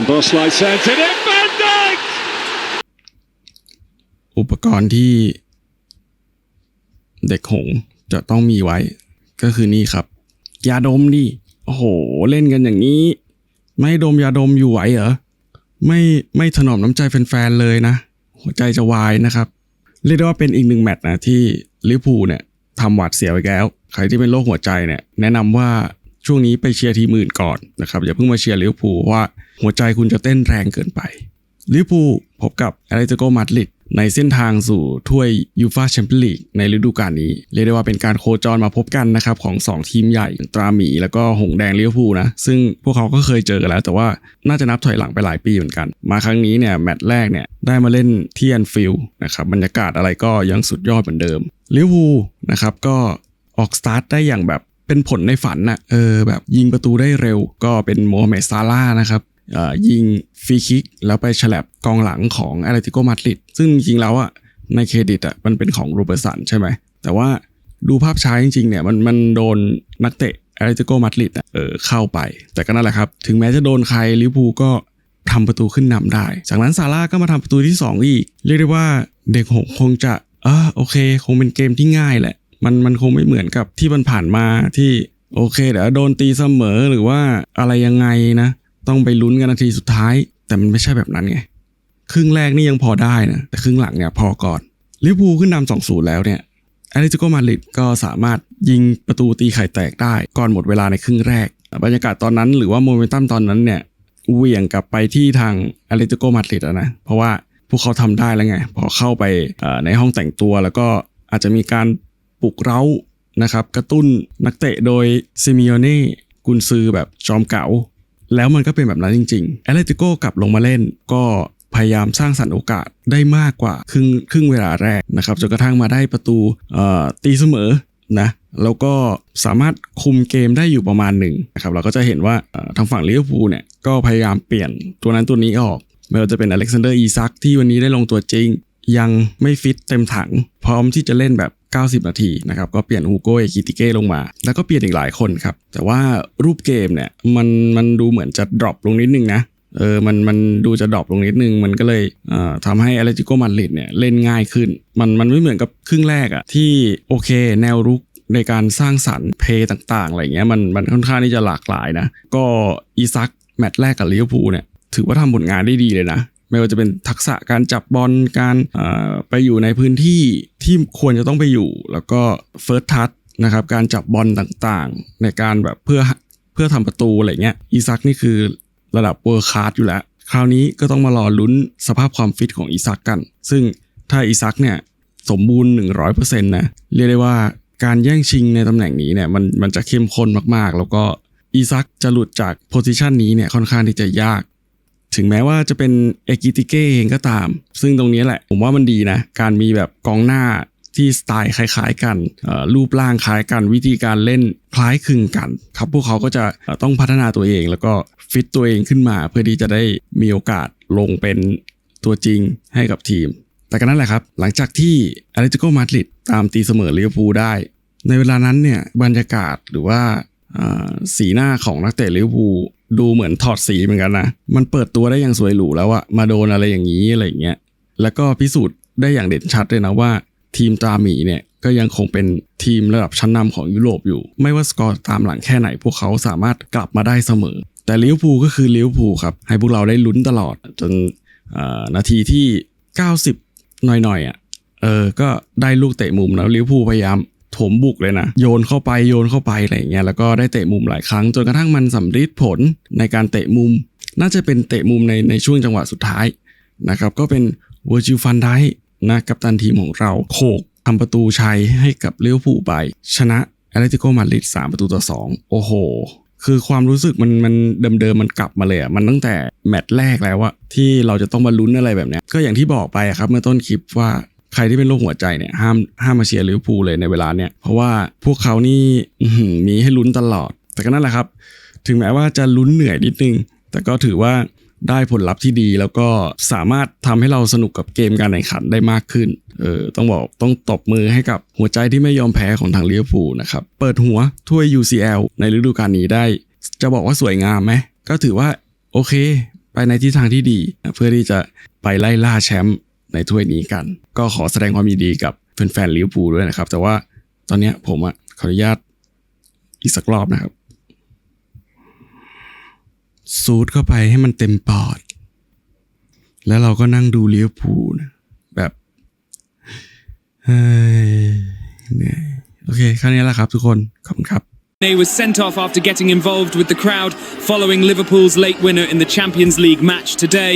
Bosley sent it in. Van Dijk! อุปกรณ์ที่เด็กหงจะต้องมีไว้ ก็คือนี่ครับ ยาดมดิ โอ้โห เล่นกันอย่างนี้ ไม่ดมยาดมอยู่ไหวเหรอ ไม่ไม่ถนอมน้ำใจแฟนๆเลยนะ หัวใจจะวายนะครับ เรียกได้ว่าเป็นอีกหนึ่งแมตช์นะที่ลิเวอร์พูลเนี่ยทำหวาดเสียวอีกแล้ว ใครที่เป็นโรคหัวใจเนี่ย แนะนำว่า ช่วงนี้ไปเชียร์ทีมอื่นก่อนนะครับอย่าเพิ่งมาเชียร์ลิเวอร์พูลว่าหัวใจคุณจะเต้นแรงเกินไปลิเวอร์พูลพบกับแอตเลติโกมาดริดในเส้นทางสู่ถ้วยยูฟาแชมเปี้ยนลีกในฤดูกาลนี้ เรียกได้ว่าเป็นการโคจรมาพบกันนะครับของ 2 ทีมใหญ่ตราหมีแล้วก็หงแดงลิเวอร์พูนะ ซึ่งพวกเขาก็เคยเจอกันแล้ว แต่ว่าน่าจะนับถอยหลังไปหลายปีเหมือนกัน มาครั้งนี้เนี่ยแมตช์แรกเนี่ยได้มาเล่นที่แอนฟิลด์นะครับบรรยากาศอะไรก็ยังสุดยอดเหมือนเดิมลิเวอร์พูนะครับก็ออกสตาร์ทได้อย่างแบบ เป็นผลในฝันน่ะเออแบบยิงประตูได้เร็วก็เป็นโมฮัมเหม็ดซาร่านะครับยิงฟรีคิกแล้วไปฉลับกองหลังของแอตเลติโกมาดริดซึ่งจริงๆแล้วอะในเครดิตอะมันเป็นของโรเบอร์สันใช่ไหม แต่ว่าดูภาพช้าจริงๆเนี่ยมันมันโดนนักเตะแอตเลติโกมาดริดเออเข้าไป แต่ก็นั่นแหละครับ ถึงแม้จะโดนใครลิเวอร์พูลก็ทำประตูขึ้นนำได้ จากนั้นซาร่าก็มาทำประตูที่ 2 อีก เรียกได้ว่าเด็กหงคงจะอ่าโอเค คงเป็นเกมที่ง่ายแหละ มันมันคงไม่เหมือนกับที่มันผ่านมาที่โอเคเดี๋ยวโดนตีเสมอหรือว่าอะไรยังไงนะ ต้องไปลุ้นกันนาทีสุดท้าย แต่มันไม่ใช่แบบนั้นไงครึ่งแรกนี่ยังพอได้นะแต่ครึ่งหลังเนี่ยพอก่อนลิเวอร์พูลขึ้นนำสองศูนย์แล้วเนี่ยแอตเลติโกมาดริดก็สามารถยิงประตูตีไข่แตกได้ ก่อนหมดเวลาในครึ่งแรก บรรยากาศตอนนั้นหรือว่าโมเมนตัมตอนนั้นเนี่ยเหวี่ยงกลับไปที่ทางแอตเลติโกมาดริดนะเพราะว่าพวกเขาทำได้แล้วไง พอเข้าไปในห้องแต่งตัวแล้วก็อาจจะมีการ ปลุกเร้านะครับกระตุ้นนักเตะโดยซิมิโอเน่กุนซือแบบจอมเก๋าแล้วมันก็เป็นแบบนั้นจริงๆแอตเลติโกกลับลงมาเล่นก็พยายามสร้างสรรค์โอกาสได้มากกว่าครึ่งครึ่งเวลาแรกนะครับจนกระทั่งมาได้ประตูเอ่อตีเสมอนะแล้วก็สามารถคุมเกมได้อยู่ประมาณหนึ่งนะครับเราก็จะเห็นว่าทางฝั่งลิเวอร์พูลเนี่ยก็พยายามเปลี่ยนตัวนั้นตัวนี้ออก ไม่ว่าจะเป็นอเล็กซานเดอร์อีซักที่วันนี้ได้ลงตัวจริง ยังไม่ฟิตเต็มถัง พร้อมที่จะเล่นแบบ 90 นาทีนะครับก็เปลี่ยนฮูโกเอกิติเก้ลงมา แล้วก็เปลี่ยนอีกหลายคนครับ แต่ว่ารูปเกมเนี่ยมันมันดูเหมือนจะดรอปลงนิดนึงนะเออ มัน มันดูจะดรอปลงนิดนึง มันก็เลยเอ่อทำให้อเลติโกมาดริดเนี่ยเล่นง่ายขึ้น มัน มันไม่เหมือนกับครึ่งแรกอะที่โอเค แนวรุกในการสร้างสรรค์เพย์ต่าง ๆ อะไรเงี้ย มัน มันค่อนข้างที่จะหลากหลายนะ ก็อีซักแมตช์แรกกับลิเวอร์พูลเนี่ย ถือว่าทำผลงานได้ดีเลยนะ ไม่ว่าจะเป็นทักษะการจับบอลการไปอยู่ในพื้นที่ที่ควรจะต้องไปอยู่ แล้วก็เฟิร์สทัชนะครับการจับบอลต่างๆ ในการแบบเพื่อเพื่อทำประตูอะไรเงี้ยอีซักนี่คือระดับเวอร์คลาสอยู่แล้ว คราวนี้ก็ต้องมารอลุ้นสภาพความฟิตของอีซักกัน ซึ่งถ้าอีซักเนี่ยสมบูรณ์ 100%นะเรียกได้ว่าการแย่งชิงในตำแหน่งนี้เนี่ยมันมันจะเข้มข้นมากๆ แล้วก็อีซักจะหลุดจากโพซิชันนี้เนี่ยค่อนข้างที่จะยาก ถึงแม้ว่าจะเป็นเอกิติเก้เองก็ตาม ซึ่งตรงนี้แหละ ผมว่ามันดีนะ การมีแบบกองหน้าที่สไตล์คล้ายๆกันรูปร่างคล้ายกันวิธีการเล่นคล้ายคลึงกัน ครับพวกเขาก็จะต้องพัฒนาตัวเอง แล้วก็ฟิตตัวเองขึ้นมา เพื่อที่จะได้มีโอกาสลงเป็นตัวจริงให้กับทีม แต่ก็นั่นแหละครับ หลังจากที่อ t เลติโกมาดริดตามตีเสมอลิเวอร์พูลได้ ในเวลานั้นเนี่ยบรรยากาศหรือว่าอ่าสีหน้าของนักเตะลิเวอร์พูล ดูเหมือนถอดสีเหมือนกันนะมันเปิดตัวได้อย่างสวยหรูแล้วอะมาโดนอะไรอย่างนี้อะไรอย่างเงี้ยแล้วก็พิสูจน์ได้อย่างเด่นชัดเลยนะว่า ทีมตราหมีเนี่ยก็ยังคงเป็นทีมระดับชั้นนำของยุโรปอยู่ ไม่ว่าสกอร์ตามหลังแค่ไหน พวกเขาสามารถกลับมาได้เสมอ แต่ลิเวอร์พูลก็คือลิเวอร์พูลครับ ให้พวกเราได้ลุ้นตลอด จนนาทีที่ 90 หน่อยๆอะเออก็ได้ลูกเตะมุมแล้วลิเวอร์พูลพยายาม ถมบุกเลยนะ โยนเข้าไปโยนเข้าไปอะไรเงี้ยแล้วก็ได้เตะมุมหลายครั้ง จนกระทั่งมันสำฤทธิ์ผลในการเตะมุม น่าจะเป็นเตะมุมในในช่วงจังหวะสุดท้ายนะครับก็เป็นเวอร์จิลฟันไดนะกัปตันทีมของเราโขกทำประตูชัยให้กับเลิเวอร์พูลไป ชนะแอตเลติโกมาดริด3ประตูต่อ 2 โอ้โห คือความรู้สึกมันมันเดิมๆมันกลับมาเลยอะมันตั้งแต่แมตช์แรกแล้วอะที่เราจะต้องมาลุ้นอะไรแบบนี้ก็อย่างที่บอกไปครับเมื่อต้นคลิปว่า ใครที่เป็นโรคหัวใจเนี่ยห้ามห้ามมาเชียร์ลิเวอร์พูลเลยในเวลาเนี้ยเพราะว่าพวกเขานี่มีให้ลุ้นตลอด แต่ก็นั่นแหละครับ ถึงแม้ว่าจะลุ้นเหนื่อยนิดนึง แต่ก็ถือว่าได้ผลลัพธ์ที่ดีแล้วก็สามารถทำให้เราสนุกกับเกมการแข่งขันได้มากขึ้น เออต้องบอกต้องตบมือให้กับหัวใจที่ไม่ยอมแพ้ของทางลิเวอร์พูลนะครับ เปิดหัวถ้วย UCL ในฤดูกาลนี้ได้ จะบอกว่าสวยงามไหม ก็ถือว่าโอเค ไปในทิศทางที่ดี เพื่อที่จะไปไล่ล่าแชมป์ ในถ้วยนี้กัน ก็ขอแสดงความยินดีกับแฟนๆลิเวอร์พูลด้วยนะครับ แต่ว่าตอนนี้ผมอะขออนุญาตอีกสักรอบนะครับสูดเข้าไปให้มันเต็มปอด แล้วเราก็นั่งดูลิเวอร์พูลแบบเฮ้ยเนื่ยโอเคแค่นี้แหละครับทุกคน ขอบคุณครับ He was sent off after getting involved with the crowd following Liverpool's late winner in the Champions League match today.